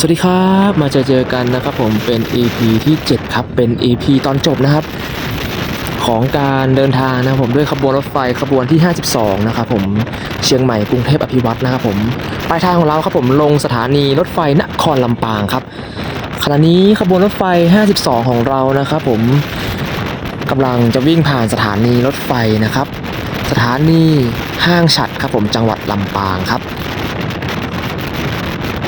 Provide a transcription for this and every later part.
สวัสดีครับมาเจอเจอกันนะครับผมเป็น EP ที่ 7 ครับเป็น EP ตอนจบนะครับ ของการเดินทางนะผมด้วยขบวนรถไฟขบวนที่ 52 นะครับผมเชียงใหม่กรุงเทพอภิวัตนะครับผมปลายทางของเราครับผมลงสถานีรถไฟนครลำปางครับขณะนี้ขบวนรถไฟ 52 ของเรานะครับผมกำลังจะวิ่งผ่านสถานีรถไฟนะครับ สถานีห้างฉัดครับผมจังหวัดลำปางครับ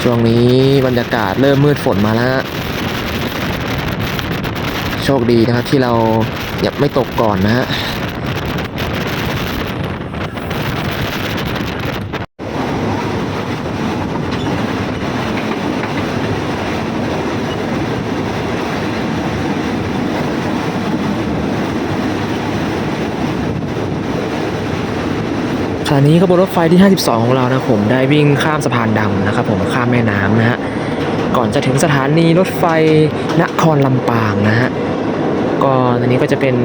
ช่วงนี้บรรยากาศเริ่มมืดฝนมาแล้วฮะโชคดีนะครับที่เราอย่าไม่ตกก่อนนะฮะ ขณะนี้ขบวนรถไฟที่ 52 ของเรานะผมได้วิ่งข้ามสะพานดำนะครับผมข้ามแม่น้ำนะฮะก่อนจะถึงสถานีรถไฟนครลำปางนะฮะก็ตอนนี้ก็จะเป็น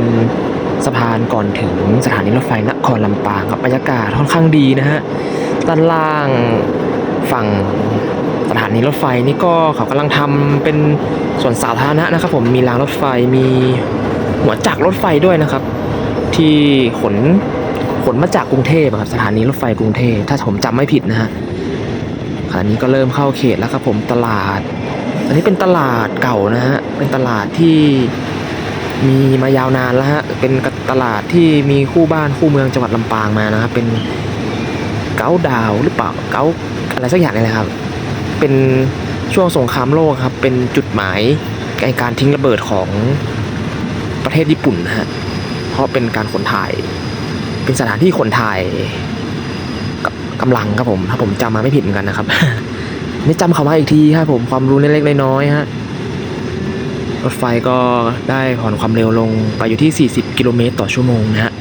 สะพานก่อนถึงสถานีรถไฟนครลำปางครับบรรยากาศค่อนข้างดีนะฮะด้านล่างฝั่งสถานีรถไฟนี่ก็เขากำลังทำเป็นส่วนสาธารณะนะครับผมมีรางรถไฟมีหัวจักรรถไฟด้วยนะครับ ที่ขน ขนมาจากกรุงเทพครับสถานีรถไฟกรุงเทพถ้าผมจำไม่ผิดนะฮะขณะนี้ก็เริ่มเข้าเขตแล้วครับผมตลาด อันนี้เป็นตลาดเก่านะฮะเป็นตลาดที่มีมายาวนานแล้วฮะเป็นตลาดที่มีคู่บ้านคู่เมืองจังหวัดลำปางมานะครับเป็นเก้าดาวหรือเปล่าเก้าอะไรสักอย่างนี่แหละครับ เป็นช่วงสงครามโลกครับ เป็นจุดหมายในการทิ้งระเบิดของประเทศญี่ปุ่นนะฮะเพราะเป็นการขนถ่าย เป็นสถานที่ขนถ่ายกกำลังครับผม ถ้าผมจำมาไม่ผิดเหมือนกันนะครับนี่จำเขามาอีกทีครับผมความรู้เล็กๆน้อยๆฮะรถไฟก็ได้ผ่อนความเร็วลงไปอยู่ที่ 40 กิโลเมตรต่อชั่วโมงนะฮะ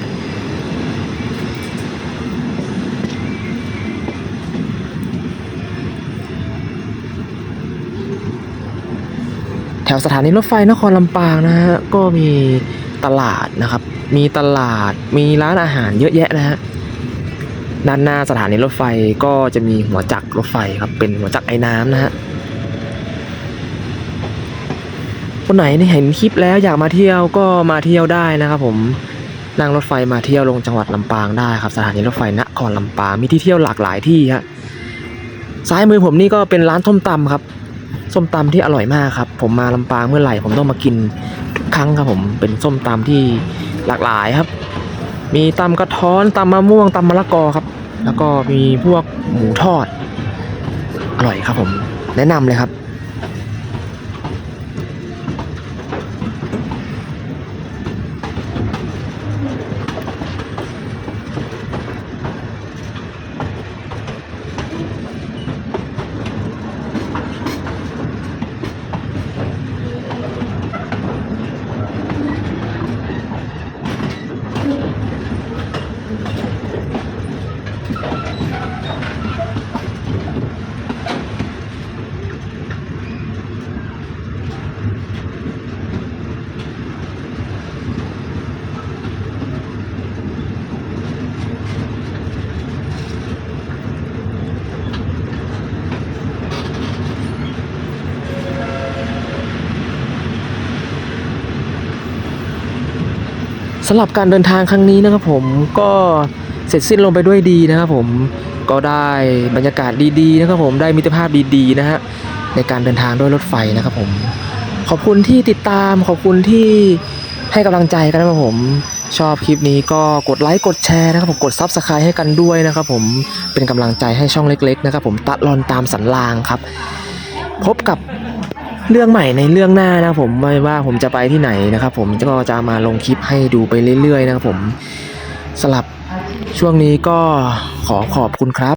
แถวสถานีรถไฟนครลำปางนะฮะก็มี ตลาดนะครับ มีตลาดมีร้านอาหารเยอะแยะนะฮะด้านหน้าสถานีรถไฟก็จะมีหัวจักรรถไฟครับเป็นหัวจักรไอ้น้ำนะฮะคนไหนเห็นคลิปแล้วอยากมาเที่ยวก็มาเที่ยวได้นะครับ ผมนั่งรถไฟมาเที่ยวลงจังหวัดลำปางได้ครับ สถานีรถไฟนครลำปางมีที่เที่ยวหลากหลายที่ฮะซ้ายมือผมนี่ก็เป็นร้านส้มตำครับ ส้มตำที่อร่อยมากครับ ผมมาลำปางเมื่อไหร่ผมต้องมากินทุกครั้งครับผมเป็นส้มตำที่หลากหลายครับ มีตำกระท้อนตำมะม่วงตำมะละกอครับ แล้วก็มีพวกหมูทอด อร่อยครับผม แนะนำเลยครับ สำหรับการเดินทางครั้งนี้นะครับผมก็เสร็จสิ้นลงไปด้วยดีนะครับผมก็ได้บรรยากาศดีๆนะครับผมได้มิตรภาพดีๆนะฮะในการเดินทางด้วยรถไฟนะครับผม ขอบคุณที่ติดตามขอบคุณที่ให้กำลังใจกันนะครับผม ชอบคลิปนี้ก็กดไลค์กดแชร์นะครับผมกดซับสไครต์ให้กันด้วยนะครับผมเป็นกำลังใจให้ช่องเล็ก ๆ นะครับผมตะลอนตามสันลางครับ พบกับ เรื่องใหม่ในเรื่องหน้านะผมไม่ว่าผมจะไปที่ไหนนะครับ ผมก็จะมาลงคลิปให้ดูไปเรื่อยๆนะครับผมสลับช่วงนี้ก็ขอขอบคุณครับ